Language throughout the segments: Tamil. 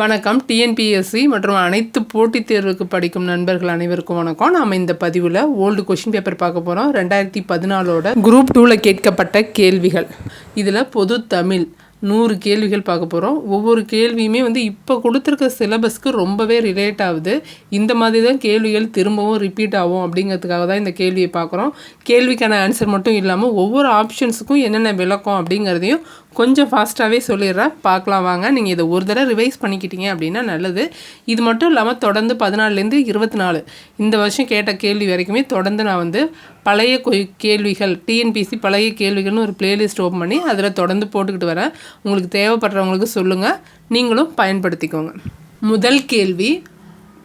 வணக்கம். டிஎன்பிஎஸ்சி மற்றும் அனைத்து போட்டித் தேர்வுக்கு படிக்கும் நண்பர்கள் அனைவருக்கும் வணக்கம். நாம் இந்த பதிவில் ஓல்டு கொஷின் பேப்பர் பார்க்க போகிறோம் ரெண்டாயிரத்தி பதினாலோட குரூப் டூவில் கேட்கப்பட்ட கேள்விகள். இதில் பொது தமிழ் நூறு கேள்விகள் பார்க்க போகிறோம் ஒவ்வொரு கேள்வியுமே வந்து இப்போ கொடுத்துருக்க சிலபஸ்க்கு ரொம்பவே ரிலேட் ஆகுது. இந்த மாதிரி தான் கேள்விகள் திரும்பவும் ரிப்பீட் ஆகும் அப்படிங்கிறதுக்காக தான் இந்த கேள்வியை பார்க்குறோம். கேள்விக்கான ஆன்சர் மட்டும் இல்லாமல் ஒவ்வொரு ஆப்ஷன்ஸுக்கும் என்னென்ன விளக்கம் அப்படிங்கிறதையும் கொஞ்சம் ஃபாஸ்ட்டாகவே சொல்லிடுறேன். பார்க்கலாம் வாங்க. நீங்கள் இதை ஒரு தடவை ரிவைஸ் பண்ணிக்கிட்டீங்க அப்படின்னா நல்லது. இது மட்டும் இல்லாமல் தொடர்ந்து பதினாலுலேருந்து இருபத்தி நாலு இந்த வருஷம் கேட்ட கேள்வி வரைக்குமே தொடர்ந்து நான் வந்து பழைய கொ- கேள்விகள் டிஎன்பிசி பழைய கேள்விகள்னு ஒரு பிளேலிஸ்ட் ஓப்பன் பண்ணி அதில் தொடர்ந்து போட்டுக்கிட்டு வரேன். உங்களுக்கு தேவைப்படுறவங்களுக்கு சொல்லுங்கள் நீங்களும் பயன்படுத்திக்கோங்க. முதல் கேள்வி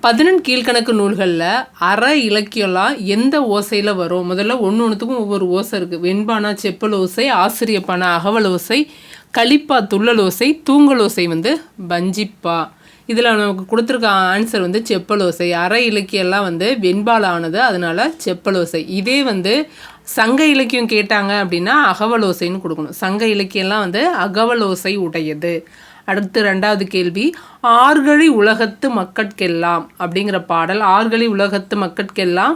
பதினெண் கீழ்க்கணக்கு நூல்களில் அற இலக்கியம்லாம் எந்த ஓசையில் வரும்? முதல்ல ஒன்று ஒன்றுத்துக்கும் ஒவ்வொரு ஓசை இருக்குது வெண்பானா செப்பல் ஓசை ஆசிரியப்பானா அகவல் ஓசை களிப்பா துள்ளல் ஓசை தூங்கல் ஓசை வந்து பஞ்சிப்பா. இதில் நமக்கு கொடுத்துருக்க ஆன்சர் வந்து செப்பல் ஓசை. அற இலக்கியம்லாம் வந்து வெண்பால் ஆனது அதனால செப்பல் ஓசை. இதே வந்து சங்க இலக்கியம் கேட்டாங்க அப்படின்னா அகவல் ஓசைன்னு கொடுக்கணும். சங்க இலக்கியம்லாம் வந்து அகவல் ஓசை உடையது. அடுத்து ரெண்டாவது கேள்வி ஆர்கழி உலகத்து மக்கட்கெல்லாம் அப்படிங்கிற பாடல் ஆர்கழி உலகத்து மக்கட்கெல்லாம்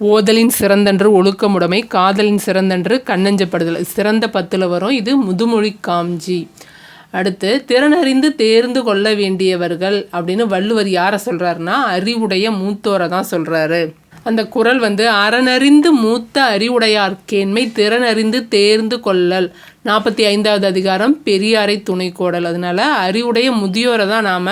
ஓதலின் சிறந்தன்று ஒழுக்கமுடைமை காதலின் சிறந்தன்று கண்ணஞ்சப்படுதல் சிறந்த பத்தில் வரும் இது முதுமொழி காம்ஜி. அடுத்து திறனறிந்து தேர்ந்து கொள்ள வேண்டியவர்கள் அப்படின்னு வள்ளுவர் யாரை சொல்கிறாருன்னா அறிவுடைய மூத்தோரை தான் சொல்கிறாரு அந்த குறள் வந்து அறனறிந்து மூத்த அறிவுடையார்க்கேண்மை திறனறிந்து தேர்ந்து கொள்ளல். நாற்பத்தி ஐந்தாவது அதிகாரம் பெரியாரை துணை கோடல். அதனால் அறிவுடைய முதியோரை தான் நாம்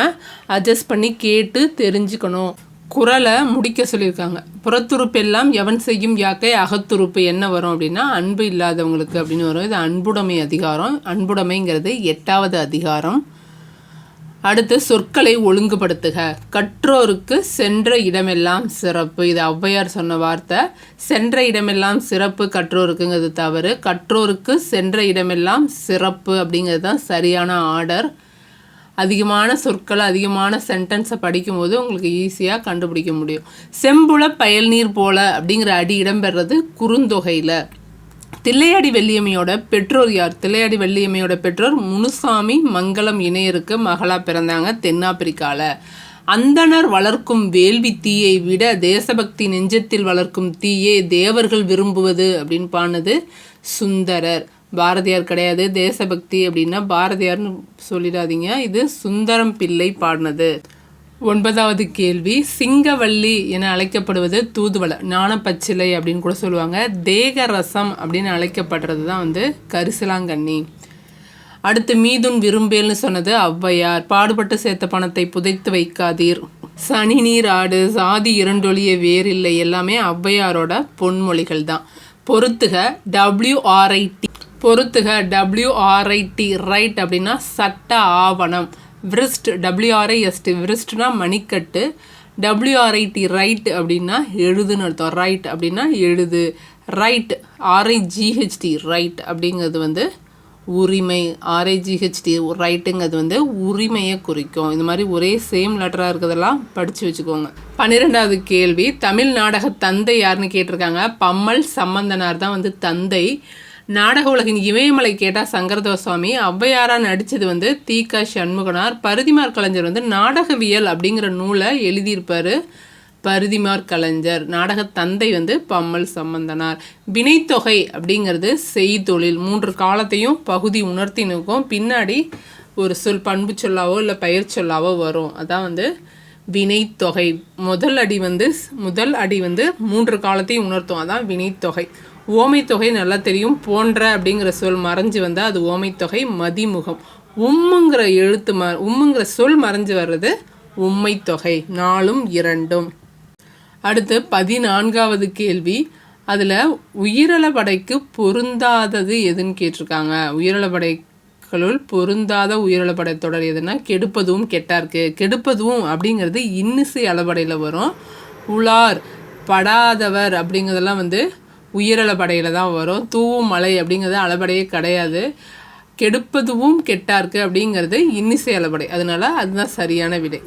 அட்ஜஸ்ட் பண்ணி கேட்டு தெரிஞ்சுக்கணும். குரலை முடிக்க சொல்லியிருக்காங்க. புறத்துறுப்பெல்லாம் எவன் செய்யும் யாக்கை அகத்துறுப்பு என்ன வரும் அப்படின்னா அன்பு இல்லாதவங்களுக்கு அப்படின்னு வரும். இது அன்புடைமை அதிகாரம். அன்புடைமைங்கிறது எட்டாவது அதிகாரம். அடுத்து சொற்களை ஒழுங்குபடுத்துக. கற்றோருக்கு சென்ற இடமெல்லாம் சிறப்பு. இது ஔவையார் சொன்ன வார்த்தை. சென்ற இடமெல்லாம் சிறப்பு கற்றோருக்குங்கிறது தவறு. கற்றோருக்கு சென்ற இடமெல்லாம் சிறப்பு அப்படிங்கிறது தான் சரியான ஆர்டர். அதிகமான சொற்களை அதிகமான சென்டென்ஸை படிக்கும்போது உங்களுக்கு ஈஸியாக கண்டுபிடிக்க முடியும். செம்புல பயல்நீர் போல அப்படிங்கிற அடி இடம்பெறது குறுந்தொகையில். தில்லையாடி வெள்ளியம்மையோட பெற்றோர் யார்? தில்லையாடி வெள்ளியம்மையோட பெற்றோர் முனுசாமி மங்களம் இணையருக்கு மகளா பிறந்தாங்க தென்னாப்பிரிக்காவில் அந்தணர் வளர்க்கும் வேள்வி தீயை விட தேசபக்தி நெஞ்சத்தில் வளர்க்கும் தீயே தேவர்கள் விரும்புவது அப்படின்னு பாடினது சுந்தரர். பாரதியார் கிடையாது. தேசபக்தி அப்படின்னா பாரதியார்னு சொல்லிடாதீங்க. இது சுந்தரம் பிள்ளை பாடினது. ஒன்பதாவது கேள்வி சிங்கவள்ளி என அழைக்கப்படுவது தூதுவளை ஞானப்பச்சிலை அப்படின்னு கூட சொல்லுவாங்க. தேக ரசம் அப்படின்னு அழைக்கப்படுறது தான் வந்து கரிசலாங்கண்ணி. அடுத்து மீதுன் விரும்பேல்னு சொன்னது ஔவையார். பாடுபட்டு சேர்த்த பணத்தை புதைத்து வைக்காதீர். சனி நீர் ஆடு சாதி இரண்டொழிய வேறில்லை. எல்லாமே ஔவையாரோட பொன்மொழிகள் தான். பொறுத்துக டபிள்யூஆர்ஐடி பொறுத்துக டபிள்யூஆர்ஐடி ரைட் அப்படின்னா சட்ட ஆவணம். விரிஸ்ட் டபிள்யூஆர்ஐஎஸ்டி விரிஸ்ட்னா மணிக்கட்டு டபிள்யூஆர்ஐடி ரைட் அப்படின்னா எழுதுன்னு அர்த்தம். ரைட் அப்படின்னா எழுது. ரைட் ஆர்ஐஜிஹெச்டி ரைட் அப்படிங்கிறது வந்து உரிமை. ஆர்ஐஜிஹெச்டி ரைட்டுங்கிறது வந்து உரிமையை குறிக்கும். இந்த மாதிரி ஒரே சேம் லெட்டராக இருக்கிறதெல்லாம் படித்து வச்சுக்கோங்க. பன்னிரெண்டாவது கேள்வி தமிழ் நாடக தந்தை யாருன்னு கேட்டிருக்காங்க. பம்மல் சம்பந்தனார் தான் வந்து தந்தை. நாடக உலகின் இமயமலை கேட்டால் சங்கரதேவ சுவாமி ஔவையாரா நடித்தது வந்து தீகா சண்முகனார். பருதிமார் கலைஞர் வந்து நாடகவியல் அப்படிங்கிற நூலை எழுதியிருப்பார் பருதிமார் கலைஞர். நாடக தந்தை வந்து பம்மல் சம்பந்தனார். வினைத்தொகை அப்படிங்கிறது செய்தொழில். மூன்று காலத்தையும் பகுதி உணர்த்தி நிற்கும் பின்னாடி ஒரு சொல் பண்பு சொல்லாவோ இல்லை பெயர் சொல்லாவோ வரும். அதான் வந்து வினைத்தொகை. முதல் அடி வந்து முதல் அடி வந்து மூன்று காலத்தையும் உணர்த்தும். அதான் வினைத்தொகை. ஓமைத்தொகை நல்லா தெரியும் போன்ற அப்படிங்கிற சொல் மறைஞ்சு வந்தால் அது ஓமைத்தொகை மதிமுகம். உம்முங்கிற எழுத்து ம உம்முங்கிற சொல் மறைஞ்சு வர்றது உம்மைத்தொகை நாலும் இரண்டும். அடுத்து பதினான்காவது கேள்வி. அதில் உயிரிழப்படைக்கு பொருந்தாதது எதுன்னு கேட்டிருக்காங்க. உயிரிழப்படைகளுள் பொருந்தாத உயிரிழப்படை தொடர் எதுனா கெடுப்பதும் கெட்டார்க்கு கெடுப்பதும் அப்படிங்கிறது இன்னிசை அளபடையில் வரும். உலார் படாதவர் அப்படிங்கிறதெல்லாம் வந்து உயிரிழப்படையில் தான் வரும். தூவும் மலை அப்படிங்கிறது அளபடையே கிடையாது. கெடுப்பதுவும் கெட்டார்க்கு அப்படிங்கிறது இன்னிசை அளபடை. அதனால அதுதான் சரியான விடை.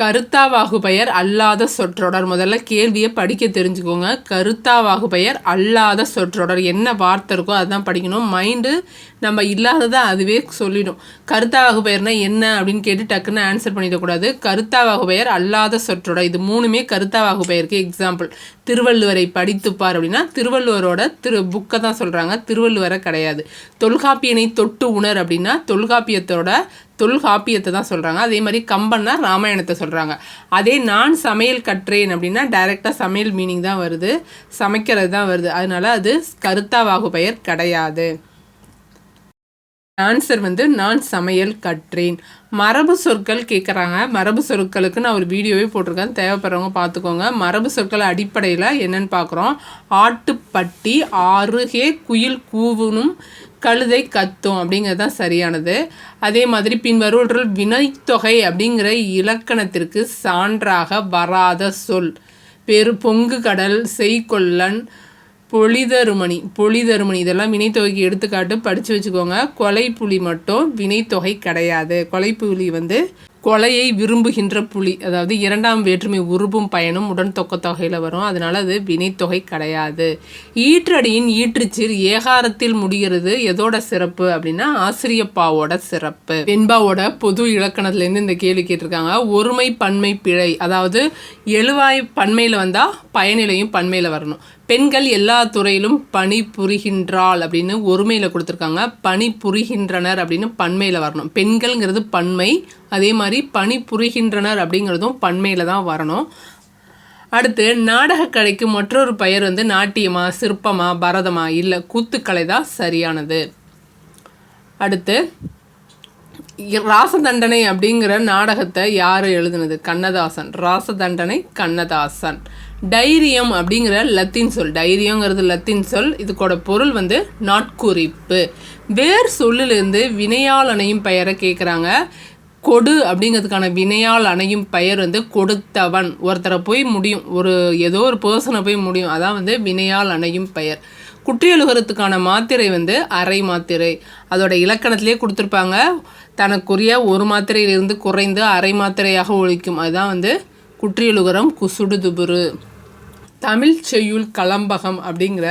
கருத்தாவாகு பெயர் அல்லாத சொற்றொடர். முதல்ல கேள்வியை படிக்க தெரிஞ்சுக்கோங்க. கருத்தாவாகு பெயர் அல்லாத சொற்றொடர். என்ன வார்த்தை இருக்கோ அதுதான் படிக்கணும். மைண்டு நம்ம இல்லாததை அதுவே சொல்லிடும். கருத்தாவாகு பெயர்னா என்ன அப்படின்னு கேட்டு டக்குன்னு ஆன்சர் பண்ணிடக்கூடாது கருத்தாவாகு பெயர் அல்லாத சொற்றொடர் இது மூணுமே கருத்தாவாகு பெயருக்கு எக்ஸாம்பிள் திருவள்ளுவரை படித்துப்பார் அப்படின்னா திருவள்ளுவரோட திரு புக்கை தான் சொல்கிறாங்க திருவள்ளுவரை கிடையாது. தொல்காப்பியனை தொட்டு உணர் அப்படின்னா தொல்காப்பியத்தோட தொல்காப்பியத்தை தான் சொல்கிறாங்க அதே மாதிரி கம்பன்னா ராமாயணத்தை சொல்கிறாங்க அதே நான் சமையல் கற்றேன் அப்படின்னா டைரெக்டாக சமையல் மீனிங் தான் வருது. சமைக்கிறது தான் வருது. அதனால அது கருத்தாவாகு பெயர் கிடையாது. ஆன்சர் வந்து நான் சமையல் கற்றேன். மரபு சொற்கள் கேட்குறாங்க மரபு சொற்களுக்கு நான் ஒரு வீடியோவே போட்டிருக்கேன். தேவைப்படுறவங்க பார்த்துக்கோங்க. மரபு சொற்கள் அடிப்படையில் என்னென்னு பார்க்குறோம். ஆட்டுப்பட்டி ஆறுகே குயில் கூவனும் கழுதை கத்தும் அப்படிங்கிறது தான் சரியானது. அதே மாதிரி பின்வருவற்றில் வினைத்தொகை அப்படிங்கிற இலக்கணத்திற்கு சான்றாக வராத சொல். பெரு பொங்கு கடல் செய்கொல்லன் பொழிதருமணி பொழிதருமணி. இதெல்லாம் வினைத்தொகைக்கு எடுத்துக்காட்டு படித்து வச்சுக்கோங்க. கொலை புலி மட்டும் வினைத்தொகை கிடையாது. கொலை புலி வந்து கொலையை விரும்புகின்ற புலி. அதாவது இரண்டாம் வேற்றுமை உருபும் பயனும் உடன் தொக்க தொகையில் வரும். அதனால் அது வினைத்தொகை கிடையாது. ஈற்றடியின் ஈற்றுச்சீர் ஏகாரத்தில் முடிகிறது. எதோட சிறப்பு அப்படின்னா ஆசிரியப்பாவோட சிறப்பு. வெண்பாவோட பொது இலக்கணத்துலேருந்து இந்த கேள்வி கேட்டிருக்காங்க. ஒருமை பன்மை பிழை. அதாவது எழுவாய் பன்மையில் வந்தால் பயனிலையும் பன்மையில் வரணும். பெண்கள் எல்லா துறையிலும் பணி புரிகின்றாள் அப்படின்னு ஒருமையில் கொடுத்துருக்காங்க. பணி புரிகின்றனர் அப்படின்னு பன்மையில் வரணும். பெண்கள்ங்கிறது பன்மை. அதே மாதிரி பணி புரிகின்றனர் அப்படிங்கிறதும் பன்மையில் தான் வரணும். அடுத்து நாடகக்கலைக்கு மற்றொரு பெயர் வந்து நாட்டியமா சிற்பமா பரதமா இல்லை கூத்துக்கலை தான் சரியானது. அடுத்து ராசதண்டனை அப்படிங்கிற நாடகத்தை யார் எழுதுனது? கண்ணதாசன். ராசதண்டனை கண்ணதாசன். டைரியம் அப்படிங்கிற லத்தீன் சொல். டைரியங்கிறது லத்தீன் சொல். இதுக்கோட பொருள் வந்து நாட்குறிப்பு. வேர் சொல்லிலிருந்து வினையால் அணையும் பெயரை கேட்குறாங்க கொடு அப்படிங்கிறதுக்கான வினையால் அணையும் பெயர் வந்து கொடுத்தவன். ஒருத்தரை போய் முடியும். ஒரு ஏதோ ஒரு பர்சனை போய் முடியும். அதான் வந்து வினையால் அணையும் பெயர். குற்றியலுகிறதுக்கான மாத்திரை வந்து அரை மாத்திரை. அதோட இலக்கணத்திலே கொடுத்துருப்பாங்க. தனக்குரிய ஒரு மாத்திரையிலிருந்து குறைந்து அரை மாத்திரையாக ஒழிக்கும். அதுதான் வந்து குற்றியலுகரம் குசுடு துபுரு தமிழ் செய்யுள் கலம்பகம் அப்படிங்கிற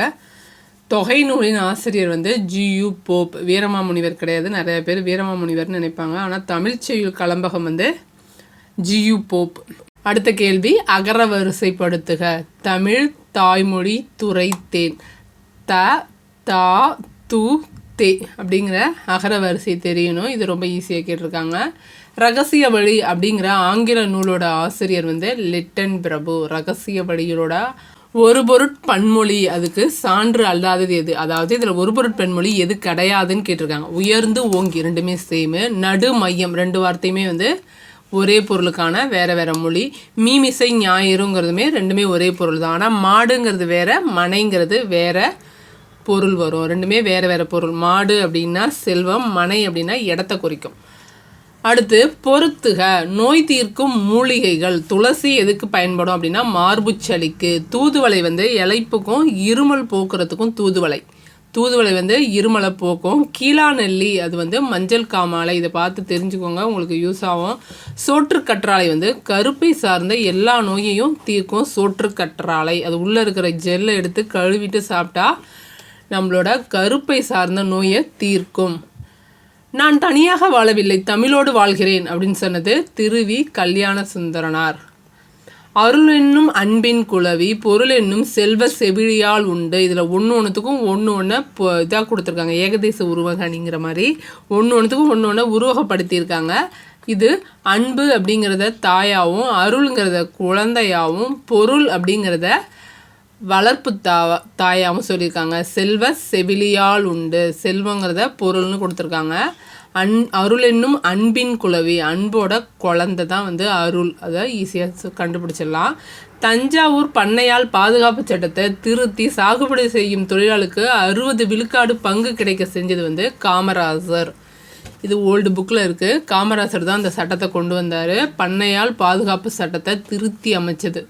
தொகை நூலின் ஆசிரியர் வந்து ஜியு போப். வீரமாமுனிவர் கிடையாது. நிறைய பேர் வீரமாமுனிவர்னு நினைப்பாங்க. ஆனால் தமிழ் செய்யுள் கலம்பகம் வந்து ஜியு போப். அடுத்த கேள்வி அகர வரிசைப்படுத்துக. தமிழ் தாய்மொழி துறை தேன் த தா து தே அப்படிங்கிற அகர வரிசை தெரியணும். இது ரொம்ப ஈஸியாக கேட்டிருக்காங்க. ரகசிய வழி அப்படிங்கிற ஆங்கில நூலோட ஆசிரியர் வந்து லிட்டன் பிரபு. ரகசிய வழியோட ஒரு பொருட் பன்மொழி அதுக்கு சான்று அல்லாதது எது? அதாவது இதில் ஒரு பொருட்பன்மொழி எது கிடையாதுன்னு கேட்டிருக்காங்க. உயர்ந்து ஓங்கி ரெண்டுமே சேமு நடு மையம் ரெண்டு வார்த்தையுமே வந்து ஒரே பொருளுக்கான வேற வேற மொழி. மீமிசை ஞாயிறுங்கிறதுமே ரெண்டுமே ஒரே பொருள் தான் ஆனால் மாடுங்கிறது வேற மனைங்கிறது வேற பொருள் வரும். ரெண்டுமே வேற வேற பொருள். மாடு அப்படின்னா செல்வம் மனை அப்படின்னா இடத்த குறிக்கும். அடுத்து பொருத்துக. நோய் தீர்க்கும் மூலிகைகள். துளசி எதுக்கு பயன்படும் அப்படின்னா மார்பு சளிக்கு. தூதுவளை வந்து இலைப்புக்கும் இருமல் போக்குறதுக்கும் தூதுவளை. தூதுவளை வந்து இருமலை போக்கும். கீழா நெல்லி அது வந்து மஞ்சள் காமாலை. இதை பார்த்து தெரிஞ்சுக்கோங்க உங்களுக்கு யூஸ் ஆகும். சோற்று கற்றாழை வந்து கருப்பை சார்ந்த எல்லா நோயையும் தீர்க்கும் சோற்று கற்றாழை. அது உள்ளே இருக்கிற ஜெல்லை எடுத்து கழுவிட்டு சாப்பிட்டா நம்மளோட கருப்பை சார்ந்த நோயை தீர்க்கும். நான் தனியாக வாழவில்லை தமிழோடு வாழ்கிறேன் அப்படின்னு சொன்னது திருவி கல்யாண சுந்தரனார் அருள் என்னும் அன்பின் குலவி பொருள் என்னும் செல்வ செவிழியால் உண்டு. இதில் ஒன்று ஒன்றுத்துக்கும் ஒன்று ஒன்று இதாக கொடுத்துருக்காங்க. ஏகதேச உருவகணிங்கிற மாதிரி ஒன்று ஒன்றுத்துக்கும் ஒன்று ஒன்று உருவகப்படுத்தியிருக்காங்க. இது அன்பு அப்படிங்கிறத தாயாகவும் அருளுங்கிறத குழந்தையாகவும் பொருள் அப்படிங்கிறத வளர்ப்பு தா தாயாகவும் சொல்லியிருக்காங்க. செல்வ செவிலியால் உண்டு. செல்வங்கிறத பொருள்னு கொடுத்துருக்காங்க. அன் அருள் என்னும் அன்பின் குலவி அன்போட குழந்தை தான் வந்து அருள். அதை ஈஸியாக கண்டுபிடிச்சிடலாம். தஞ்சாவூர் பண்ணையால் பாதுகாப்பு சட்டத்தை திருத்தி சாகுபடி செய்யும் தொழிலாளுக்கு அறுபது விழுக்காடு பங்கு கிடைக்க செஞ்சது வந்து காமராஜர் இது ஓல்டு புக்கில் இருக்குது காமராசர் தான் அந்த சட்டத்தை கொண்டு வந்தார். பண்ணையால் பாதுகாப்பு சட்டத்தை திருத்தி அமைச்சது.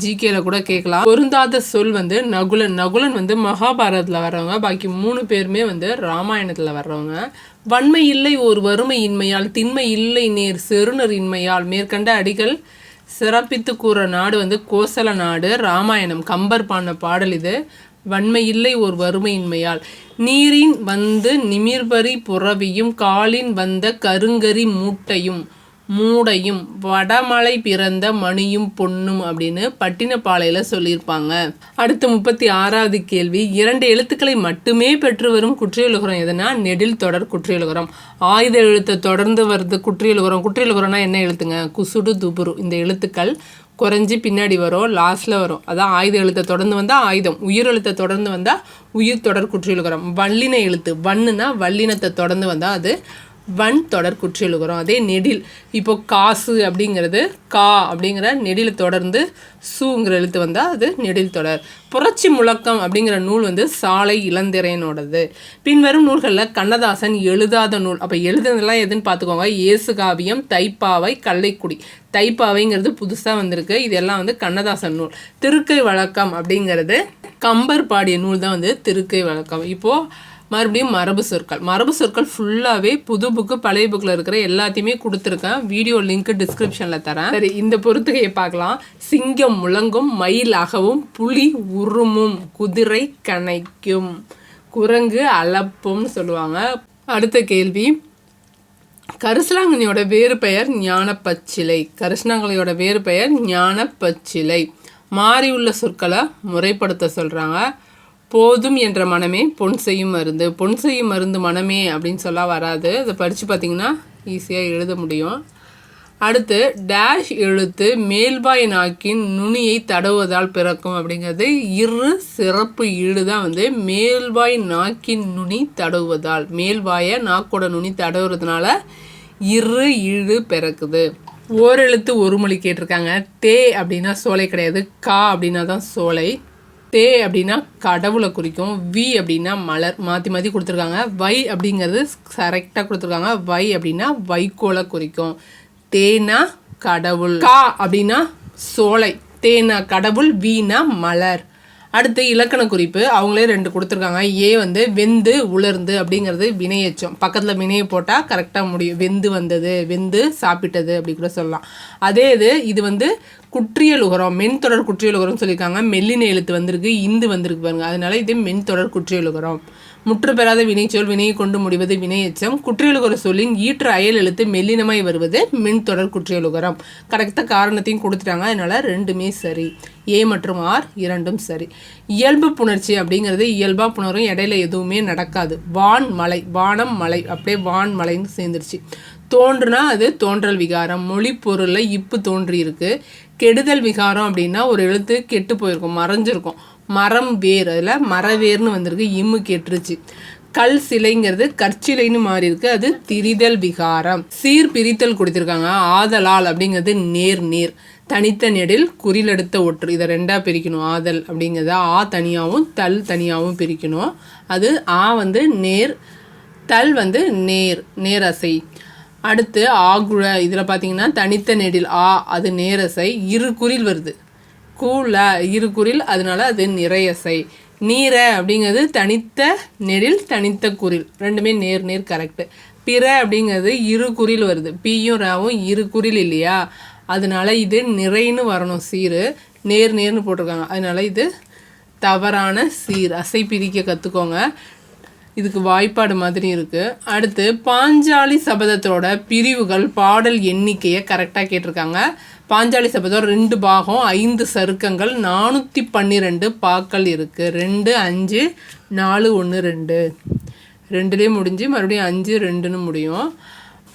ஜிகேல கூட கேட்கலாம். பொருந்தாத சொல் வந்து நகுலன். நகுலன் வந்து மகாபாரதத்தில் வர்றவங்க. பாக்கி மூணு பேருமே வந்து ராமாயணத்தில் வர்றவங்க. வன்மை இல்லை ஒரு வறுமை இன்மையால் திண்மை இல்லை நேர் செருணர் இன்மையால் மேற்கண்ட அடிகள் சிறப்பித்து கூற நாடு வந்து கோசல நாடு. ராமாயணம் கம்பர் பாடின பாடல் இது. வன்மை இல்லை ஒரு வறுமையின்மையால். நீரின் வந்து நிமிர்பரி புறவியும் காலின் வந்த கருங்கரி மூட்டையும் மூடையும் வடமலை பிறந்த மணியும் பொன்னும் அப்படின்னு பட்டினப்பாளையில் சொல்லியிருப்பாங்க. அடுத்து முப்பத்தி ஆறாவது கேள்வி இரண்டு எழுத்துக்களை மட்டுமே பெற்று வரும் குற்றியலுகரம் எதுனா? நெடில் தொடர் குற்றியலுகரம். ஆயுத எழுத்தை தொடர்ந்து வருது குற்றியலுகரம். குற்றியலுகரம்னா என்ன எழுத்துங்க? குசுடு துபுரு. இந்த எழுத்துக்கள் குறைஞ்சி பின்னாடி வரும் லாஸ்ட்டில் வரும். அதான் ஆயுத எழுத்தை தொடர்ந்து வந்தால் ஆயுதம். உயிர் எழுத்தை தொடர்ந்து வந்தால் உயிர் தொடர் குற்றியலுகரம் வல்லின எழுத்து. வன்னுனா வல்லினத்தை தொடர்ந்து வந்தால் அது வன் தொடர் குற்றியலுகரம் அதே நெடில். இப்போ காசு அப்படிங்கிறது கா அப்படிங்கிற நெடில் தொடர்ந்து சூங்கிற எழுத்து வந்தால் அது நெடில் தொடர். புரட்சி முழக்கம் அப்படிங்கிற நூல் வந்து சாலை இளந்திரையனோடது. பின்வரும் நூல்களில் கண்ணதாசன் எழுதாத நூல். அப்போ எழுதுனதெல்லாம் எதுன்னு பார்த்துக்கோங்க இயேசு காவியம் தைப்பாவை கள்ளைக்குடி. தைப்பாவைங்கிறது புதுசாக வந்திருக்கு. இதெல்லாம் வந்து கண்ணதாசன் நூல். திருக்கை வழக்கம் அப்படிங்கிறது கம்பர் பாடிய நூல் தான் வந்து திருக்கை வழக்கம். இப்போது மறுபடியும் மரபு சொற்கள். மரபு சொற்கள் ஃபுல்லாகவே புது புக்கு பழைய புக்கில் இருக்கிற எல்லாத்தையுமே கொடுத்துருக்கேன். வீடியோ லிங்க் டிஸ்கிரிப்ஷனில் தரேன். சரி இந்த பொறுத்துகையை பார்க்கலாம். சிங்கம் முழங்கும் மயில் அகவும் புலி உருமும் குதிரை கனைக்கும் குரங்கு அலப்பும்னு சொல்லுவாங்க. அடுத்த கேள்வி. கரிசலாங்கண்ணியோட வேறு பெயர் ஞானப்பச்சிலை. கரிசலாங்கண்ணியோட வேறு பெயர் ஞானப்பச்சிலை. மாறியுள்ள சொற்களை முறைப்படுத்த சொல்கிறாங்க போதும் என்ற மனமே பொன் செய்யும் மருந்து. பொன் செய்யும் மருந்து மனமே அப்படின்னு சொல்ல வராது. அதை படித்து பார்த்தீங்கன்னா ஈஸியாக எழுத முடியும். அடுத்து டேஷ் எழுத்து மேல்வாய் நாக்கின் நுனியை தடவுவதால் பிறக்கும் அப்படிங்கிறது இரு சிறப்பு ஈடு தான் வந்து. மேல்வாய் நாக்கின் நுனி தடவுவதால் மேல்வாயை நாக்கோட நுனி தடவுறதுனால இரு ஈடு பிறக்குது. ஓரெழுத்து ஒரு மொழி கேட்டிருக்காங்க. தே அப்படின்னா சோலை கிடையாது. கா அப்படின்னா தான் சோலை. தே அப்படின்னா கடவுளை குறிக்கும் வி அப்படின்னா மலர் மாற்றி மாற்றி கொடுத்துருக்காங்க. வை அப்படிங்கிறது கரெக்டாக கொடுத்துருக்காங்க. வை அப்படின்னா வைக்கோலை குறிக்கும். தேனா கடவுள். கா அப்படின்னா சோலை. தேனா கடவுள் வீணா மலர். அடுத்து இலக்கண குறிப்பு அவங்களே ரெண்டு கொடுத்துருக்காங்க. ஏ வந்து வெந்து உலர்ந்து அப்படிங்கிறது வினையச்சம். பக்கத்தில் வினையை போட்டால் கரெக்டாக முடியும். வெந்து வந்தது வெந்து சாப்பிட்டது அப்படி கூட சொல்லலாம். அதே இது இது வந்து குற்றியலுகரம் மென் தொடர் குற்றியலுகரம்னு சொல்லியிருக்காங்க. மெல்லின எழுத்து வந்திருக்கு இந்து வந்திருக்கு பாருங்க. அதனால இது மென் தொடர் குற்றியலுகரம். முற்று பெறாத வினைச்சொல் வினையை கொண்டு முடிவது வினையச்சம். குற்றியலுகர சொல்லின் ஈற்று அயல் எழுத்து மெல்லினமாய் வருவது மென் தொடர் குற்றியலுகரம். கரெக்டாக காரணத்தையும் கொடுத்துட்டாங்க. அதனால ரெண்டுமே சரி. ஏ மற்றும் ஆர் இரண்டும் சரி. இயல்பு புணர்ச்சி அப்படிங்கிறது இயல்பாக புணரும் இடையில எதுவுமே நடக்காது. வான் மலை வானம் மலை அப்படியே வான் மலைன்னு சேர்ந்துருச்சு. தோன்றுனா அது தோன்றல் விகாரம். மொழி பொருளில் இப்பு தோன்றியிருக்கு. கெடுதல் விகாரம் அப்படின்னா ஒரு எழுத்து கெட்டு போயிருக்கும் மறைஞ்சிருக்கும். மரம் வேர் அதில் மரவேர்னு வந்திருக்கு இம்மு கெட்டுருச்சு. கல் சிலைங்கிறது கற்சிலைன்னு மாறி இருக்கு அது திரிதல் விகாரம். சீர் பிரித்தல் கொடுத்துருக்காங்க ஆதலால் அப்படிங்கிறது நேர் நேர். தனித்த நெடில் குறிலெடுத்த ஒற்று இதை ரெண்டாக பிரிக்கணும் ஆதல் அப்படிங்கிறத ஆ தனியாகவும் தல் தனியாகவும் பிரிக்கணும். அது ஆ வந்து நேர் தல் வந்து நேர் நேரசை அடுத்து ஆகுழ. இதில் பார்த்தீங்கன்னா தனித்த நெடில் ஆ அது நேரசை. இரு குறில் வருது. கூல இரு குறில் அதனால அது நிறையசை. நீர அப்படிங்கிறது தனித்த நெடில் தனித்த குறில் ரெண்டுமே நேர் நேர் கரெக்டு பிற அப்படிங்கிறது இரு குறில் வருது. பியும் ராவும் இரு குறில் இல்லையா? அதனால இது நிறைன்னு வரணும். சீரு. நேர் நேர்னு போட்டிருக்காங்க. அதனால இது தவறான சீர். அசை பிரிக்க கற்றுக்கோங்க இதுக்கு வாய்ப்பாடு மாதிரி இருக்குது அடுத்து பாஞ்சாலி சபதத்தோட பிரிவுகள் பாடல் எண்ணிக்கையை கரெக்டாக கேட்டிருக்காங்க. பாஞ்சாலி சபதம் ரெண்டு பாகம் ஐந்து சருக்கங்கள் நானூற்றி பன்னிரெண்டு பாக்கள் இருக்குது ரெண்டு அஞ்சு நாலு ஒன்று ரெண்டு. ரெண்டுலேயே முடிஞ்சு மறுபடியும் அஞ்சு ரெண்டுன்னு முடியும்.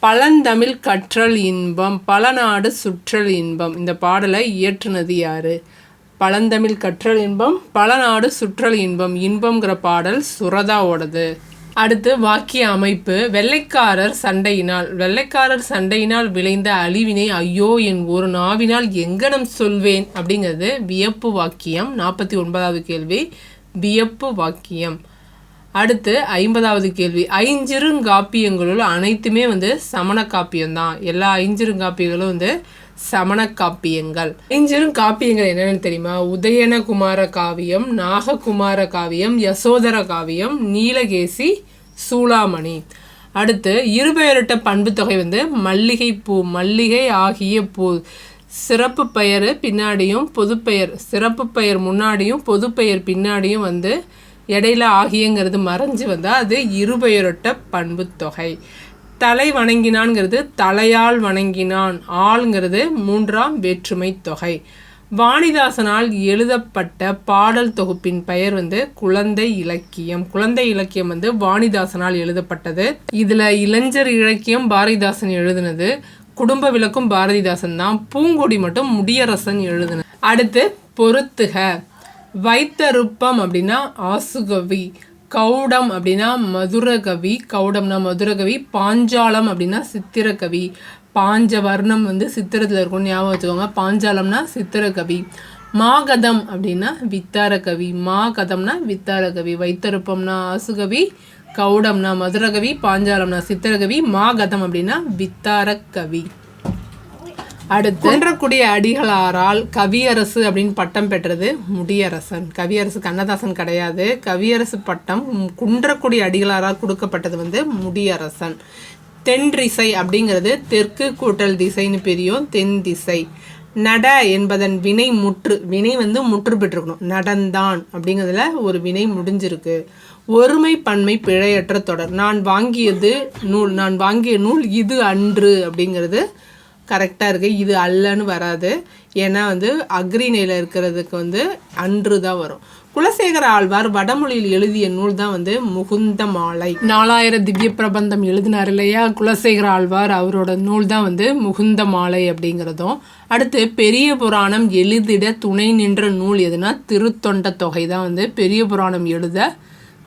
பழந்தமிழ் கற்றல் இன்பம் பல நாடு சுற்றல் இன்பம். இந்த பாடலை இயற்றுனது யாரு? பழந்தமிழ் கற்றல் இன்பம் பல நாடு சுற்றல் இன்பம் இன்பம்ங்கிற பாடல் சுரதாவோடது அடுத்து வாக்கிய அமைப்பு வெள்ளைக்காரர் சண்டையினால். வெள்ளைக்காரர் சண்டையினால் விளைந்த அழிவினை ஐயோ என் ஒரு நாவினால் எங்கனம் சொல்வேன்? அப்படிங்கிறது வியப்பு வாக்கியம் நாற்பத்தி ஒன்பதாவது கேள்வி. வியப்பு வாக்கியம். அடுத்து ஐம்பதாவது கேள்வி. ஐஞ்சிருங்காப்பியங்களுள் அனைத்துமே வந்து சமண காப்பியம்தான். எல்லா ஐஞ்சிருங்காப்பியங்களும் வந்து சமண காப்பியங்கள் ஐஞ்சிரும் காப்பியங்கள் என்னென்னு தெரியுமா? உதயனகுமார காவியம் நாககுமார காவியம் யசோதர காவியம் நீலகேசி சூளாமணி. அடுத்து இருபெயரிட்ட பண்பு தொகை வந்து மல்லிகை பூ மல்லிகை ஆகிய பூ. சிறப்பு பெயர் பின்னாடியும் பொதுப்பெயர் சிறப்பு பெயர் முன்னாடியும் பொதுப்பெயர் பின்னாடியும் வந்து இடையில ஆகியங்கிறது மறைஞ்சு வந்தால் அது இருபெயரொட்ட பண்பு தொகை. தலை வணங்கினான்ங்கிறது தலையால் வணங்கினான். ஆள்ங்கிறது மூன்றாம் வேற்றுமை தொகை. வாணிதாசனால் எழுதப்பட்ட பாடல் தொகுப்பின் பெயர் வந்து குழந்தை இலக்கியம். குழந்தை இலக்கியம் வந்து வாணிதாசனால் எழுதப்பட்டது. இதில் இளைஞர் இலக்கியம் பாரதிதாசன் எழுதினது. குடும்ப விளக்கும் பாரதிதாசன் தான். பூங்கொடி மட்டும் முடியரசன் எழுதினது அடுத்து பொருத்துக. வைத்தருப்பம் அப்படின்னா ஆசுகவி. கௌடம் அப்படின்னா மதுரகவி கௌடம்னா மதுரகவி பாஞ்சாலம் அப்படின்னா சித்திரகவி பாஞ்ச வர்ணம் வந்து சித்திரத்தில் இருக்கும்னு ஞாபகம் வச்சுக்கோங்க. பாஞ்சாலம்னா சித்திரகவி மாகதம் அப்படின்னா வித்தார கவி மாகதம்னா வித்தார கவி வைத்தருப்பம்னா ஆசுகவி கௌடம்னா மதுரகவி பாஞ்சாலம்னா சித்திரகவி மாகதம் அப்படின்னா வித்தாரக்கவி. அடுத்து குன்றக்குடி அடிகளாரால் கவியரசு அப்படின்னு பட்டம் பெற்றது முடியரசன். கவியரசு கண்ணதாசன் கிடையாது. கவியரசு பட்டம் குன்றக்குடி அடிகளாரால் கொடுக்கப்பட்டது வந்து முடியரசன். தென் திசை அப்படிங்கிறது தெற்கு கூட்டல் திசைன்னு பெரியும். தென் திசை. நட என்பதன் வினை முற்று வினை வந்து முற்று பெற்றிருக்கணும். நடந்தான் அப்படிங்கிறதுல ஒரு வினை முடிஞ்சிருக்கு. ஒருமை பன்மை பிழையற்ற தொடர். நான் வாங்கியது நூல் நான் வாங்கிய நூல் இது அன்று அப்படிங்கிறது கரெக்டாக இருக்குது இது அல்லன்னு வராது. ஏன்னா வந்து அக்ரிணையில் இருக்கிறதுக்கு வந்து அன்று தான் வரும். குலசேகர ஆழ்வார் வடமொழியில் எழுதிய நூல் தான் வந்து முகுந்த மாலை. நாலாயிரம் திவ்ய பிரபந்தம் எழுதினார் இல்லையா? குலசேகர ஆழ்வார் அவரோட நூல் தான் வந்து முகுந்த மாலை அப்படிங்கிறதும். அடுத்து பெரிய புராணம் எழுதிட துணை நின்ற நூல் எதுனா திருத்தொண்ட தொகை தான் வந்து பெரிய புராணம் எழுத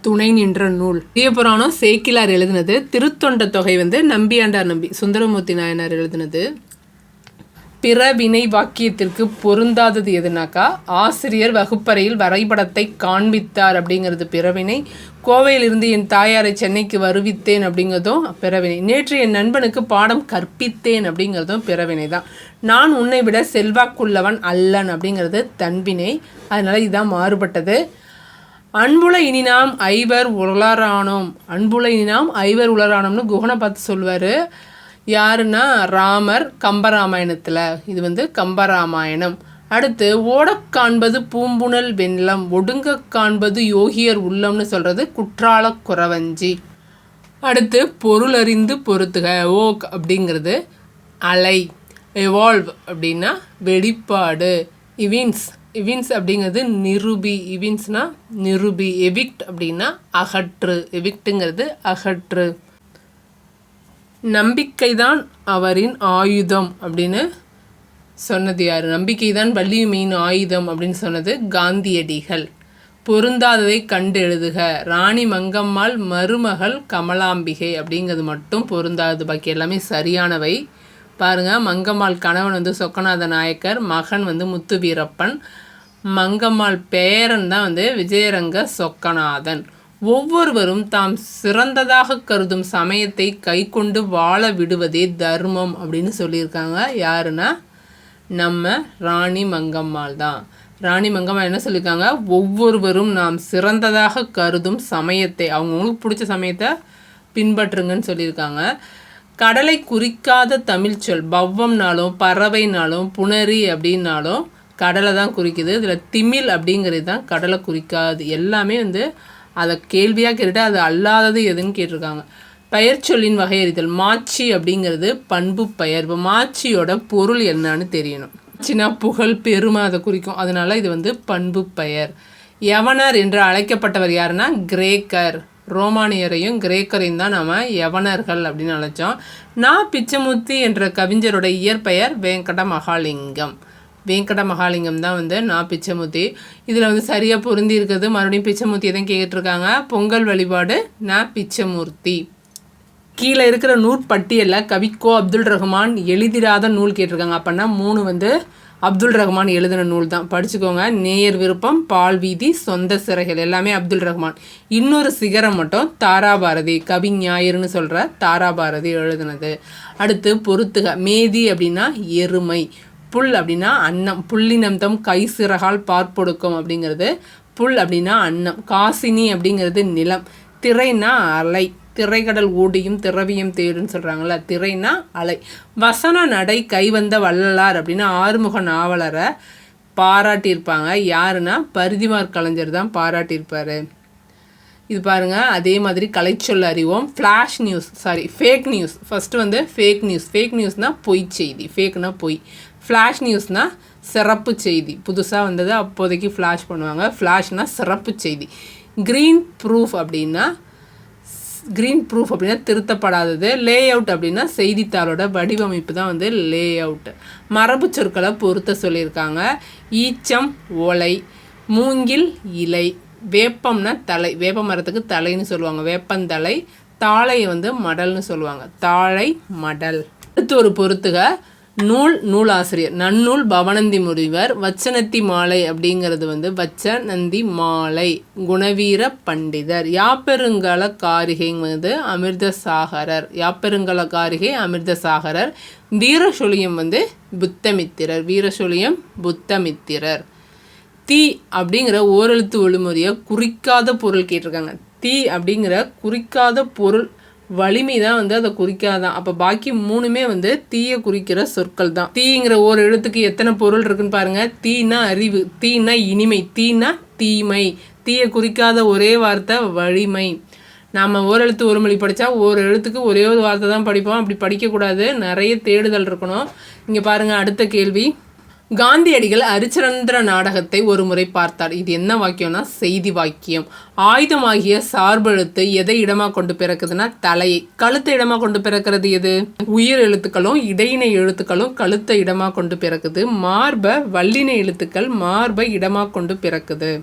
துணை நின்ற நூல். பெரிய புராணம் சேக்கிலார் எழுதினது. திருத்தொண்ட தொகை வந்து நம்பியாண்டார் நம்பி சுந்தரமூர்த்தி நாயனார் எழுதினது. பிற வினை வாக்கியத்திற்கு பொருந்தாதது எதுனாக்கா? ஆசிரியர் வகுப்பறையில் வரைபடத்தை காண்பித்தார் அப்படிங்கிறது பிறவினை. கோவையிலிருந்து என் தாயாரை சென்னைக்கு வருவித்தேன் அப்படிங்கிறதும் பிறவினை. நேற்று என் நண்பனுக்கு பாடம் கற்பித்தேன் அப்படிங்கிறதும் பிறவினை தான். நான் உன்னை விட செல்வாக்குள்ளவன் அல்லன் அப்படிங்கிறது தன்பினை அதனால் இதுதான் மாறுபட்டது. அன்புல இனி நாம் ஐவர் உலரானோம் அன்புல இனி நாம் ஐவர் உலரானோம்னு குகனை பார்த்து சொல்வார். யாருன்னா ராமர் கம்பராமாயணத்தில். இது வந்து கம்பராமாயணம். அடுத்து ஓடக் காண்பது பூம்புணல் வெள்ளம் ஒடுங்க காண்பது யோகியர் உள்ளம்னு சொல்கிறது குற்றால குறவஞ்சி. அடுத்து பொருள் அறிந்து பொருத்துக ஓக் அப்படிங்கிறது அலை எவால்வ் அப்படின்னா வெளிப்பாடு இவின்ஸ் இவின்ஸ் அப்படிங்கிறது நிருபி இவின்ஸ்னா நிருபி எவிக்ட் அப்படின்னா அகற்று எவிக்ட்டுங்கிறது அகற்று. நம்பிக்கைதான் அவரின் ஆயுதம் அப்படின்னு சொன்னது யார்? நம்பிக்கை தான் வள்ளியுமையின் ஆயுதம் அப்படின்னு சொன்னது காந்தியடிகள். பொருந்தாததை கண்டு எழுதுக. ராணி மங்கம்மாள் மருமகள் கமலாம்பிகை அப்படிங்கிறது மட்டும் பொருந்தாது. பாக்கி எல்லாமே சரியானவை. பாருங்கள் மங்கம்மாள் கணவன் வந்து சொக்கநாத நாயக்கர் மகன் வந்து முத்து வீரப்பன் மங்கம்மாள் பேரன் தான் வந்து விஜயரங்க சொக்கநாதன். ஒவ்வொருவரும் தாம் சிறந்ததாக கருதும் சமயத்தை கை கொண்டு வாழ விடுவதே தர்மம் அப்படின்னு சொல்லியிருக்காங்க. யாருன்னா? நம்ம ராணி மங்கம்மாள் தான் ராணி மங்கம்மா என்ன சொல்லியிருக்காங்க? ஒவ்வொருவரும் நாம் சிறந்ததாக கருதும் சமயத்தை அவங்கவுங்களுக்கு பிடிச்ச சமயத்தை பின்பற்றுங்கன்னு சொல்லியிருக்காங்க. கடலை குறிக்காத தமிழ்ச்சொல் பவ்வம்னாலும் பறவைனாலும் புணரி அப்படின்னாலும் கடலை தான் குறிக்குது. இதில் திமிழ் அப்படிங்கிறது தான் கடலை குறிக்காது. எல்லாமே வந்து அதை கேள்வியாக கேட்டுட்டு அது அல்லாதது எதுன்னு கேட்டிருக்காங்க. பெயர் சொல்லின் வகையறிதல் மாச்சி அப்படிங்கிறது பண்பு பெயர். இப்போ மாச்சியோட பொருள் என்னன்னு தெரியணும். சின்ன புகழ் பெருமை அதை குறிக்கும். அதனால இது வந்து பண்பு பெயர். யவனர் என்று அழைக்கப்பட்டவர் யாருன்னா? கிரேக்கர். ரோமானியரையும் கிரேக்கரையும் தான் நாம் யவனர்கள் அப்படின்னு அழைச்சோம். நான் பிச்சமுத்தி என்ற கவிஞரோட இயற்பெயர் வெங்கட மகாலிங்கம் வேங்கட மகாலிங்கம் தான் வந்து நான் பிச்சைமூர்த்தி. இதில் வந்து சரியாக பொருந்தி இருக்கிறது மறுபடியும் பிச்சைமூர்த்தி தான் கேட்டுருக்காங்க பொங்கல் வழிபாடு நான் பிச்சமூர்த்தி. கீழே இருக்கிற நூற்பட்டியலில் கவிக்கோ அப்துல் ரஹ்மான் எழுதிராத நூல் கேட்டிருக்காங்க. அப்படின்னா மூணு வந்து அப்துல் ரஹ்மான் எழுதின நூல் தான். படிச்சுக்கோங்க. நேயர் விருப்பம் பால் வீதி சொந்த சிறைகள். எல்லாமே அப்துல் ரஹ்மான். இன்னொரு சிகரம் மட்டும் தாராபாரதி கவி ஞாயிறுன்னு சொல்கிற தாராபாரதி எழுதுனது. அடுத்து பொறுத்துக மேதி அப்படின்னா எருமை. புல் அப்படின்னா அன்னம் புல்லினம்தம் கை சிறகால் பார்ப்பொடுக்கும் அப்படிங்கிறது புல் அப்படின்னா அன்னம் காசினி அப்படிங்கிறது நிலம். திரைனா அலை திரைக்கடல் ஓடியும் திரவியம் தேடுன்னு சொல்கிறாங்கல்ல திரைனா அலை. வசன நடை கைவந்த வள்ளலார் அப்படின்னு ஆறுமுக நாவலரை பாராட்டியிருப்பாங்க. யாருன்னா? பரிதிமார் கலைஞர் தான் பாராட்டியிருப்பார். இது பாருங்கள் அதே மாதிரி கலைச்சொல் அறிவோம். Flash news sorry fake news first வந்து ஃபேக் நியூஸ் ஃபேக் நியூஸ்னால் பொய் செய்தி ஃபேக்னால் பொய். ஃப்ளாஷ் நியூஸ்னால் சிறப்பு செய்தி. புதுசாக வந்தது அப்போதைக்கு ஃப்ளாஷ் பண்ணுவாங்க. ஃப்ளாஷ்னால் சிறப்பு செய்தி. க்ரீன் ப்ரூஃப் அப்படின்னா க்ரீன் ப்ரூஃப் அப்படின்னா திருத்தப்படாதது. லே அவுட் அப்படின்னா செய்தித்தாளோட வடிவமைப்பு தான் வந்து லே அவுட் மரபு சொற்களை பொருத்த சொல்லியிருக்காங்க. ஈச்சம் ஓலை மூங்கில் இலை. வேப்பம்னா தலை. வேப்ப மரத்துக்கு தலைன்னு சொல்லுவாங்க. வேப்பந்தலை தாழையை வந்து மடல்னு சொல்லுவாங்க. தாழை மடல். அடுத்து ஒரு பொறுத்துக. நூல் நூலாசிரியர். நன்னூல் பவனந்தி முனிவர் வச்சனத்தி மாலை அப்படிங்கிறது வந்து வச்சநந்தி மாலை குணவீர பண்டிதர். யாப்பெருங்கல காரிகை வந்து யாப்பெருங்கல காரிகை அமிர்தசாகரர். வீரசொலியம் வந்து புத்தமித்திரர். வீரசொலியம் புத்தமித்திரர். தீ அப்படிங்கிற ஓரெழுத்து ஒளிமுறையை குறிக்காத பொருள் கேட்டிருக்காங்க. தீ அப்படிங்கிற குறிக்காத பொருள் வலிமை தான் வந்து அதை குறிக்காதான். அப்போ பாக்கி மூணுமே வந்து தீயை குறிக்கிற சொற்கள் தான் தீங்கிற ஒரு எழுத்துக்கு எத்தனை பொருள் இருக்குன்னு பாருங்க. தீனா அறிவு தீனா இனிமை தீனா தீமை. தீயை குறிக்காத ஒரே வார்த்தை வலிமை. நாம் ஓரெழுத்து ஒரு மொழி படித்தா ஒரு எழுத்துக்கு ஒரே ஒரு வார்த்தை தான் படிப்போம். அப்படி படிக்கக்கூடாது. நிறைய தேடுதல் இருக்கணும். இங்கே பாருங்கள் அடுத்த கேள்வி. காந்தியடிகள் அரிச்சந்திர நாடகத்தை ஒரு முறை பார்த்தார். இது என்ன வாக்கியம்னா செய்தி வாக்கியம். ஆயுதமாகிய சார்பெழுத்து எதை இடமா கொண்டு பிறக்குதுன்னா தலையை. கழுத்தை இடமா கொண்டு பிறக்கிறது எது? உயிர் எழுத்துக்களும் இடையினை எழுத்துக்களும் கழுத்தை இடமா கொண்டு பிறக்குது. மார்பை வல்லினை எழுத்துக்கள் மார்பை இடமா கொண்டு பிறக்குது.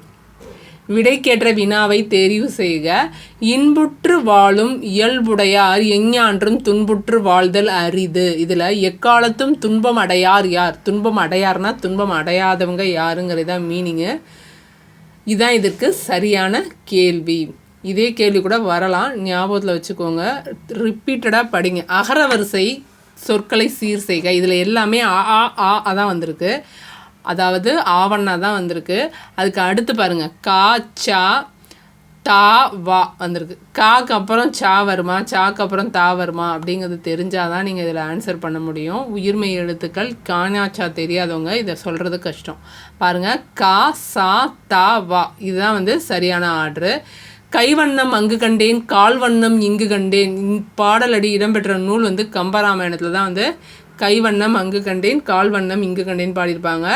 விடைக்கேற்ற வினாவை தெரிவு செய்க. இன்புற்று வாழும் இயல்புடையார் எஞ்ஞான்றும் துன்புற்று வாழ்தல் அரிது. இதில் எக்காலத்தும் துன்பம் அடையார் யார்? துன்பம் அடையார்னா துன்பம் அடையாதவங்க யாருங்கிறதா மீனிங்கு இதுதான் இதற்கு சரியான கேள்வி. இதே கேள்வி கூட வரலாம். ஞாபகத்தில் வச்சுக்கோங்க. ரிப்பீட்டடாக படிங்க. அகரவரிசை சொற்களை சீர் செய்க. இதில் எல்லாமே ஆ ஆ ஆ அதான் வந்திருக்கு. அதாவது ஆவண்ணா தான் வந்திருக்கு. அதுக்கு அடுத்து பாருங்கள் கா சா தா வா வந்திருக்கு. காக்கு அப்புறம் சா வருமா? சாக்கு அப்புறம் தா வருமா? அப்படிங்கிறது தெரிஞ்சால் தான் நீங்கள் இதில் ஆன்சர் பண்ண முடியும். உயிர்மை எழுத்துக்கள் காணாச்சா தெரியாதவங்க இதை சொல்கிறது கஷ்டம். பாருங்கள் கா சா தா வா. இதுதான் வந்து சரியான ஆர்டரு கைவண்ணம் அங்கு கண்டேன் கால்வண்ணம் இங்கு கண்டேன். பாடலடி இடம்பெற்ற நூல் வந்து கம்பராமாயணத்தில் தான் வந்து கைவண்ணம் அங்கு கண்டேன் கால் வண்ணம் இங்கு கண்டேன் பாடியிருப்பாங்க.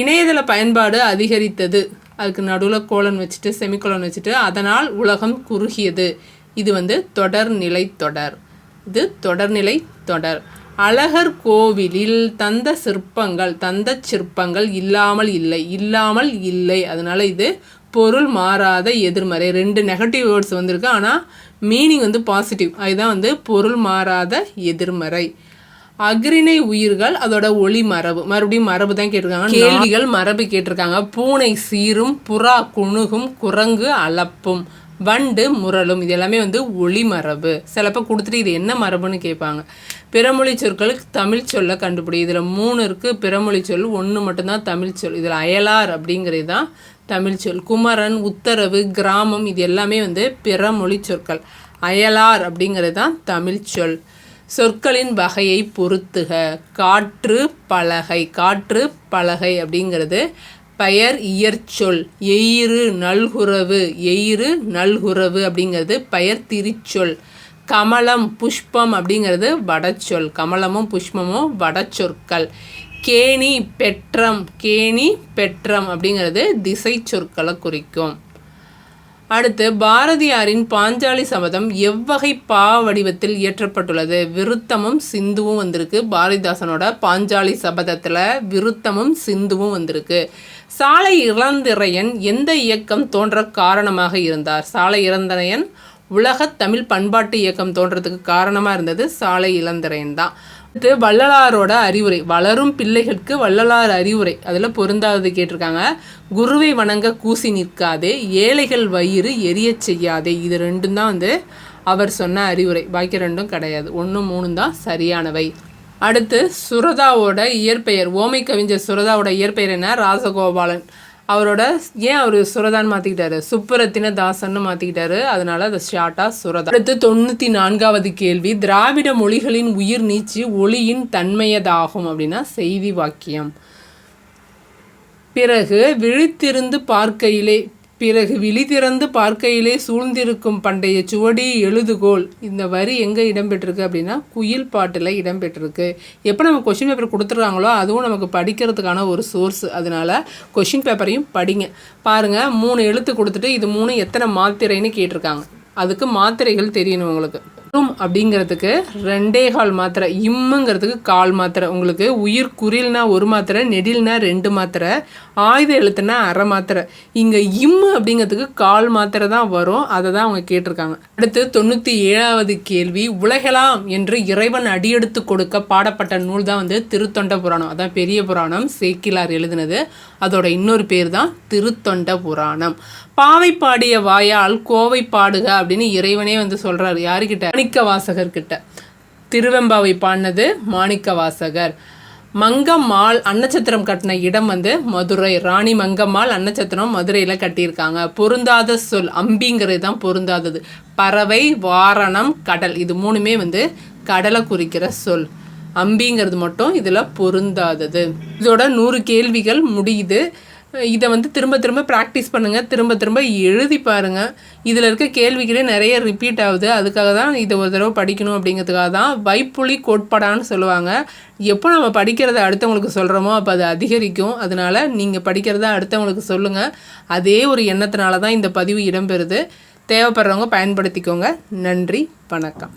இணையதள பயன்பாடு அதிகரித்தது. அதுக்கு நடுவில் கோலன் வச்சுட்டு செமிகோலன் வச்சுட்டு அதனால் உலகம் குறுகியது. இது வந்து தொடர்நிலை தொடர். இது தொடர்நிலை தொடர். அழகர் கோவிலில் தந்த சிற்பங்கள் தந்த சிற்பங்கள் இல்லாமல் இல்லை இல்லாமல் இல்லை. அதனால் இது பொருள் மாறாத எதிர்மறை. ரெண்டு நெகட்டிவ் வேர்ட்ஸ் வந்திருக்கு. ஆனால் மீனிங் வந்து பாசிட்டிவ் அதுதான் வந்து பொருள் மாறாத எதிர்மறை. அக்ரிணை உயிர்கள் அதோட ஒளி மரபு. மறுபடியும் மரபு தான் கேட்டிருக்காங்க. கேள்விகள் மரபு கேட்டிருக்காங்க. பூனை சீரும் புறா குணுகும் குரங்கு அளப்பும் வண்டு முரலும் இது எல்லாமே வந்து ஒளி மரபு. சிலப்போ கொடுத்துட்டு இது என்ன மரபுன்னு கேட்பாங்க. பிறமொழி சொற்களுக்கு தமிழ் சொல்ல கண்டுபிடி. இதில் மூணு இருக்குது பிறமொழி சொல் ஒன்று மட்டும்தான் தமிழ் சொல். இதில் அயலார் அப்படிங்கிறது தான் தமிழ் சொல். குமரன் உத்தரவு கிராமம் இது எல்லாமே வந்து பிறமொழி சொற்கள். அயலார் அப்படிங்கிறது தான் தமிழ் சொல். சொற்களின் வகையை பொருத்துக. காற்று பலகை. காற்று பலகை அப்படிங்கிறது பெயர் இயற்சொல். எயிறு நல்குறவு. எயிறு நல்குறவு அப்படிங்கிறது பெயர் திரிச்சொல். கமலம் புஷ்பம் அப்படிங்கிறது வடச்சொல். கமலமும் புஷ்பமும் வடச்சொற்கள். கேணி பெற்றம். கேணி பெற்றம் அப்படிங்கிறது திசை சொற்களை குறிக்கும். அடுத்து பாரதியாரின் பாஞ்சாலி சபதம் எவ்வகை பா வடிவத்தில் இயற்றப்பட்டுள்ளது. விருத்தமும் சிந்துவும் வந்திருக்கு. பாரதிதாசனோட பாஞ்சாலி சபதத்தில் விருத்தமும் சிந்துவும் வந்திருக்கு. சாலை இளந்திரையன் எந்த இயக்கம் தோன்ற காரணமாக இருந்தார்? சாலை இளந்திரையன் உலக தமிழ் பண்பாட்டு இயக்கம் தோன்றதுக்கு காரணமாக இருந்தது சாலை இளந்திரையன் தான். அடுத்து வள்ளலாரோட அறிவுரை. வளரும் பிள்ளைகளுக்கு வள்ளலார் அறிவுரை. அதில் பொருந்தாதது கேட்டிருக்காங்க. குருவை வணங்க கூசி நிற்காதே ஏழைகள் வயிறு எரிய செய்யாதே. இது ரெண்டும் தான் வந்து அவர் சொன்ன அறிவுரை. பாக்கி ரெண்டும் கிடையாது. ஒன்று மூணு தான் சரியானவை. அடுத்து சுரதாவோட இயற்பெயர். ஓமை கவிஞர் சுரதாவோட இயற்பெயர் என்ன? ராசகோபாலன். அவரோட ஏன் அவர் சுரதான் மாற்றிக்கிட்டாரு சுப்பரத்தின தாசன்னு மாற்றிக்கிட்டாரு அதனால அதை ஷார்ட்டாக சுரதா. அடுத்து தொண்ணூற்றி நான்காவது கேள்வி. திராவிட மொழிகளின் உயிர் நீச்சி ஒளியின் தன்மையதாகும் அப்படின்னா செய்தி வாக்கியம். பிறகு விழித்திருந்து பார்க்கையிலே பிறகு விழி திறந்து பார்க்கையிலே சூழ்ந்திருக்கும் பண்டைய சுவடி எழுதுகோல் இந்த வரி எங்கே இடம்பெற்றிருக்கு அப்படின்னா குயில் பாட்டில் இடம்பெற்றிருக்கு. எப்போ நம்ம கொஷின் பேப்பர் கொடுத்துருக்காங்களோ அதுவும் நமக்கு படிக்கிறதுக்கான ஒரு சோர்ஸ் அதனால கொஷின் பேப்பரையும் படிங்க. பாருங்கள் மூணு எழுத்து கொடுத்துட்டு இது மூணு எத்தனை மாத்திரைன்னு கேட்டிருக்காங்க. அதுக்கு மாத்திரைகள் தெரியணும் உங்களுக்கு. ரும் அப்படிங்கிறதுக்கு ரெண்டே கால் மாத்திரை இம்முங்கிறதுக்கு கால் மாத்திரை. உங்களுக்கு உயிர் குறில்னா ஒரு மாத்திரை நெடில்னா ரெண்டு மாத்திரை ஆயுத எழுத்துனா அரை மாத்திரை. இங்கே இம்மு அப்படிங்கிறதுக்கு கால் மாத்திரை தான் வரும். அதை தான் அவங்க கேட்டிருக்காங்க. அடுத்து தொண்ணூற்றி ஏழாவது கேள்வி உலகலாம் என்று இறைவன் அடியெடுத்து கொடுக்க பாடப்பட்ட நூல் தான் வந்து திருத்தொண்ட புராணம். அதான் பெரிய புராணம். சேக்கிலார் எழுதினது. அதோட இன்னொரு பேர் தான் திருத்தொண்ட புராணம். பாவை பாடிய வாயால் கோவை பாடுக அப்படின்னு இறைவனே வந்து சொல்கிறார் யாருக்கிட்ட? மாணிக்க வாசகர்கிட்ட திருவெம்பாவை பாடினது மாணிக்க வாசகர் மங்கம்மாள் அன்னச்சத்திரம் கட்டின இடம் வந்து மதுரை. ராணி மங்கம்மாள் அன்னச்சத்திரம் மதுரையில் கட்டியிருக்காங்க. பொருந்தாத சொல் அம்பிங்கிறது தான் பொருந்தாதது. பறவை வாரணம் கடல் இது மூணுமே வந்து கடலை குறிக்கிற சொல். அம்பிங்கிறது மட்டும் இதில் பொருந்தாதது. இதோட நூறு கேள்விகள் முடியுது. இதை வந்து திரும்ப திரும்ப ப்ராக்டிஸ் பண்ணுங்கள் திரும்ப திரும்ப எழுதி பாருங்கள் இதில் இருக்க கேள்விகளே நிறைய ரிப்பீட் ஆகுது. அதுக்காக தான் இதை ஒரு தடவை படிக்கணும் அப்படிங்கிறதுக்காக தான் வைப்புலி கோட்பாடான்னு சொல்லுவாங்க. எப்போ நம்ம படிக்கிறத அடுத்தவங்களுக்கு சொல்கிறோமோ அப்போ அது அதிகரிக்கும். அதனால் நீங்கள் படிக்கிறத அடுத்தவங்களுக்கு சொல்லுங்கள் அதே ஒரு எண்ணத்தினால தான் இந்த பதிவு இடம்பெறுது. தேவைப்படுறவங்க பயன்படுத்திக்கோங்க. நன்றி. வணக்கம்.